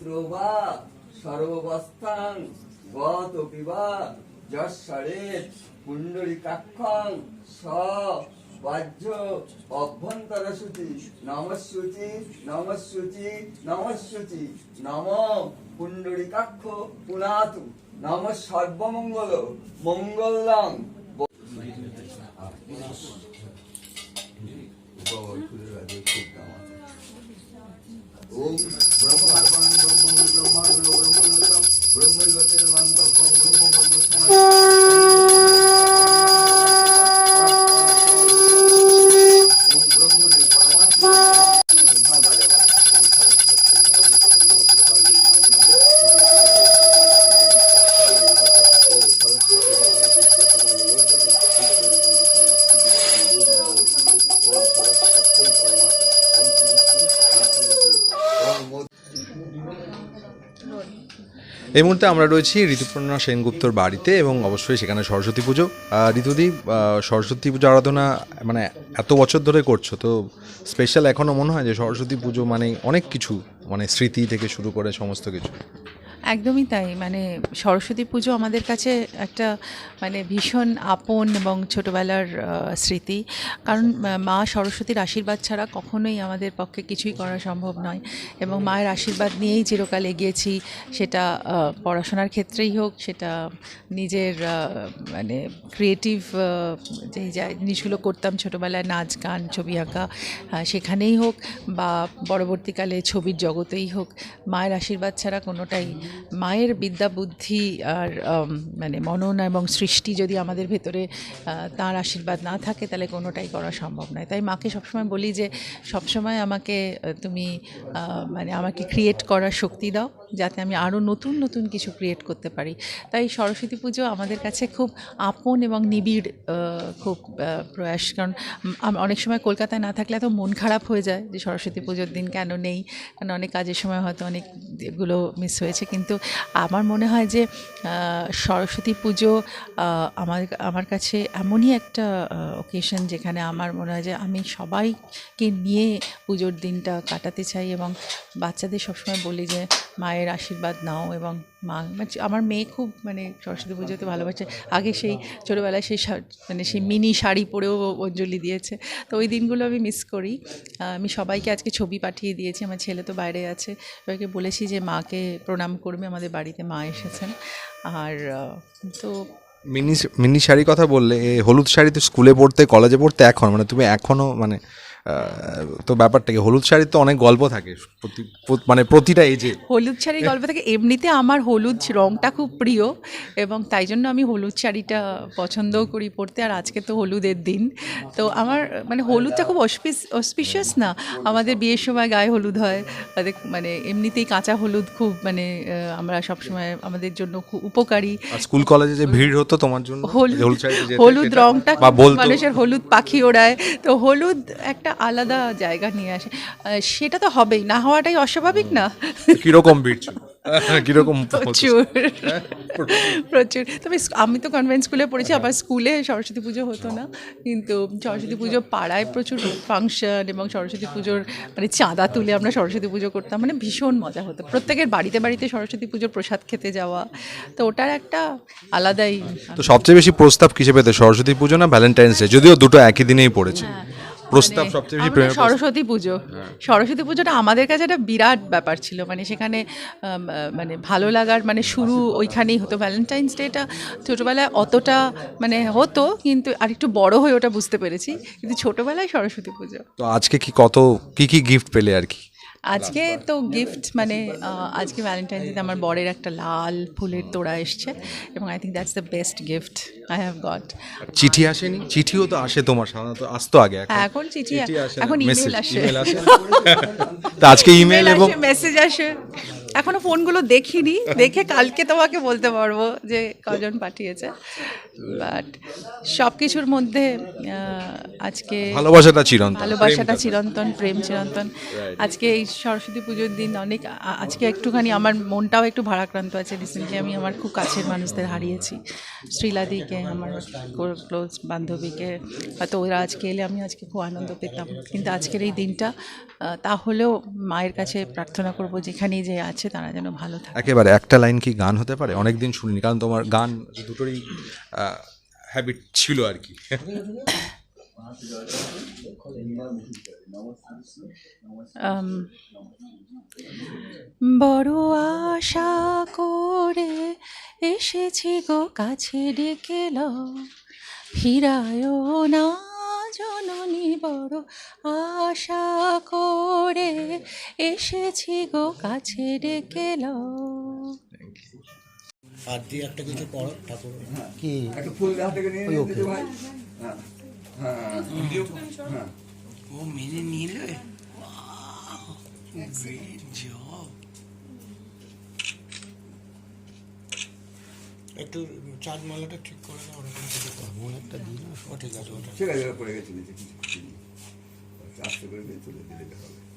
পুত্র বা সর্ববস্থাং গত পিবা যশ্বরে পুণ্ডরিকাক্ষং স বাহ্য অভ্যন্তর সূচি নমস্যুচি নমস্যুচি নমস্যুচি নম পুণ্ডরিকাক্ষ পুনাতু নম সর্বমঙ্গল মঙ্গলং এই মুহূর্তে আমরা রয়েছি ঋতুপর্ণা সেনগুপ্তর বাড়িতে এবং অবশ্যই সেখানে সরস্বতী পুজো। ঋতুদি সরস্বতী পুজো আরাধনা মানে এত বছর ধরে করছ, তো স্পেশাল এখনও মনে হয় যে সরস্বতী পুজো মানে অনেক কিছু মানে স্মৃতি থেকে শুরু করে সমস্ত কিছু? একদমই তাই। মানে সরস্বতী পুজো আমাদের কাছে একটা মানে ভীষণ আপন এবং ছোটোবেলার স্মৃতি। কারণ মা সরস্বতীর আশীর্বাদ ছাড়া কখনোই আমাদের পক্ষে কিছুই করা সম্ভব নয়। এবং মায়ের আশীর্বাদ নিয়েই চিরকাল এগিয়েছি। সেটা পড়াশোনার ক্ষেত্রেই হোক, সেটা নিজের মানে ক্রিয়েটিভ যে জিনিসগুলো করতাম ছোটোবেলায়, নাচ, গান, ছবি আঁকা সেখানেই হোক বা পরবর্তীকালে ছবির জগতেই হোক, মায়ের আশীর্বাদ ছাড়া কোনোটাই মায়ের বিদ্যা, বুদ্ধি আর মানে মনন এবং সৃষ্টি যদি আমাদের ভেতরে তার আশীর্বাদ না থাকে, তাহলে কোনোটাই করা সম্ভব নয়। তাই মাকে সবসময় বলি যে, সবসময় আমাকে তুমি মানে আমাকে ক্রিয়েট করার শক্তি দাও। যাতে আমি আরও নতুন নতুন কিছু ক্রিয়েট করতে পারি। তাই সরস্বতী পুজো আমাদের কাছে খুব আপন এবং নিবিড় খুব প্রয়াস। কারণ অনেক সময় কলকাতায় না থাকলে এত মন খারাপ হয়ে যায় যে সরস্বতী পুজোর দিন কেন নেই? কারণ অনেক কাজের সময় হয়তো অনেক এগুলো মিস হয়েছে। কিন্তু আমার মনে হয় যে সরস্বতী পুজো আমার আমার কাছে এমনই একটা ওকেশন যেখানে আমার মনে হয় যে আমি সবাইকে নিয়ে পুজোর দিনটা কাটাতে চাই এবং বাচ্চাদের সবসময় বলি যে, মায়ের আশীর্বাদ নাও এবং মা মানে আমার মেয়ে খুব মানে সরস্বতী পুজোতে ভালোবাসে। আগে সেই ছোটোবেলায় সেই মানে সেই মিনি শাড়ি পরেও অঞ্জলি দিয়েছে। তো ওই দিনগুলো আমি মিস করি। আমি সবাইকে আজকে ছবি পাঠিয়ে দিয়েছি। আমার ছেলে তো বাইরে আছে। সবাইকে বলেছি যে মাকে প্রণাম করবে। আমাদের বাড়িতে মা এসেছেন। আর তো মিনি মিনি শাড়ি কথা বললে হলুদ শাড়ি তো স্কুলে পড়তে, কলেজে পড়তে এখন মানে তুমি এখনও মানে তো ব্যাপারটা কি হলুদ শাড়ির তো অনেক গল্প থাকে মানে প্রতিটা এজে হলুদ শাড়ির গল্প থাকে এমনিতে আমার হলুদ রঙটা খুব প্রিয় এবং তাই জন্য আমি হলুদ শাড়িটা পছন্দও করি পরতে আর আজকে তো হলুদের দিন। তো আমার মানে হলুদটা খুব অসপিস অসপিশিয়াস না আমাদের বিয়ের সময় গায়ে হলুদ হয় মানে এমনিতেই কাঁচা হলুদ খুব মানে আমরা সবসময় আমাদের জন্য খুব উপকারী। স্কুল কলেজে যে ভিড় হতো তোমার জন্য হলুদ হলুদ রংটা মানুষের হলুদ পাখি ওড়ায়। তো হলুদ একটা আলাদা জায়গা নিয়ে আসে। সেটা তো হবেই না হওয়াটাই অস্বাভাবিক না? কীরকম ভিড় কীরকম? প্রচুর। প্রচুর। তবে আমি তো কনভেন্ট স্কুলে পড়েছি আবার স্কুলে সরস্বতী পুজো হতো না। কিন্তু সরস্বতী পুজো পাড়ায় প্রচুর ফাংশন এবং সরস্বতী পুজোর মানে চাঁদা তুলে আমরা সরস্বতী পুজো করতাম। মানে ভীষণ মজা হতো। প্রত্যেকের বাড়িতে বাড়িতে সরস্বতী পুজোর প্রসাদ খেতে যাওয়া। তো ওটার একটা আলাদাই তো সবচেয়ে বেশি প্রস্তাব কিসে পেতে? সরস্বতী পুজো না ভ্যালেন্টাইন্স ডে যদিও দুটো একই দিনেই পড়েছে। প্রস্তাব মানে সবচেয়ে বেশি সরস্বতী পুজো। সরস্বতী পুজোটা আমাদের কাছে একটা বিরাট ব্যাপার ছিল। মানে সেখানে মানে ভালো লাগার মানে শুরু ওইখানেই হতো। ভ্যালেন্টাইন্স ডেটা ছোটোবেলায় অতটা মানে হতো কিন্তু আর একটু বড় হয়ে ওটা বুঝতে পেরেছি। কিন্তু ছোটোবেলায় সরস্বতী পুজো। তো আজকে কি কত কি কি গিফট পেলে আর কি? আজকে তো গিফট মানে আজকে ভ্যালেন্টাইন ডেতে আমার বরের একটা লাল ফুলের তোড়া এসছে এবং I think that's the best gift I have got চিঠি আসেনি? চিঠিও তো আসে তোমার সাধারণত আসতো আগে এখন হ্যাঁ, এখন চিঠি আসে এখন ইমেল আসে। তো আজকে ইমেল এবং মেসেজ আসে। এখনও ফোনগুলো দেখিনি দেখে কালকে তোমাকে বলতে পারব যে কজন পাঠিয়েছে। বাট সব কিছুর মধ্যে আজকে ভালোবাসাটা চিরন্তন। ভালোবাসাটা চিরন্তন প্রেম চিরন্তন। আজকে এই সরস্বতী পুজোর দিন অনেক আজকে একটুখানি আমার মনটাও একটু ভারাক্রান্ত আছে। রিসেন্টলি আমি আমার খুব কাছের মানুষদের হারিয়েছি। শ্রীলাদিকে আমার ক্লোজ বান্ধবীকে। হয়তো ওরা আজকে এলে আমি আজকে খুব আনন্দ পেতাম। কিন্তু আজকের এই দিনটা তাহলেও মায়ের কাছে প্রার্থনা করব যেখানেই যে আছি। হচ্ছে তারা যেন ভালো থাকে। একেবারে একটা লাইন কি গান হতে পারে? অনেকদিন শুনিনি কারণ তোমার গান দুটোরই হ্যাবিট ছিল আর কি। বড় আশা করে এসেছি গো কাছে ডেকে লও ফিরায় না জননী বড় আশা করে এসেছি গো কাছে ডেকে আর দিয়ে একটা কিছু করো ঠাকুর। কি? একটা ফুল হাত থেকে নিয়ে ওকে। হ্যাঁ। হ্যাঁ। হ্যাঁ। ও মেনে নিলে? জব একটু চাঁদ মালাটা ঠিক করে দাও ওরকম কিছু করো। একটা দিই না ও ঠিক আছে ওটা ঠিক আছে পড়ে গেছে নিচে কিছু। আস্তে করে নিয়ে তুলে দিলে হবে।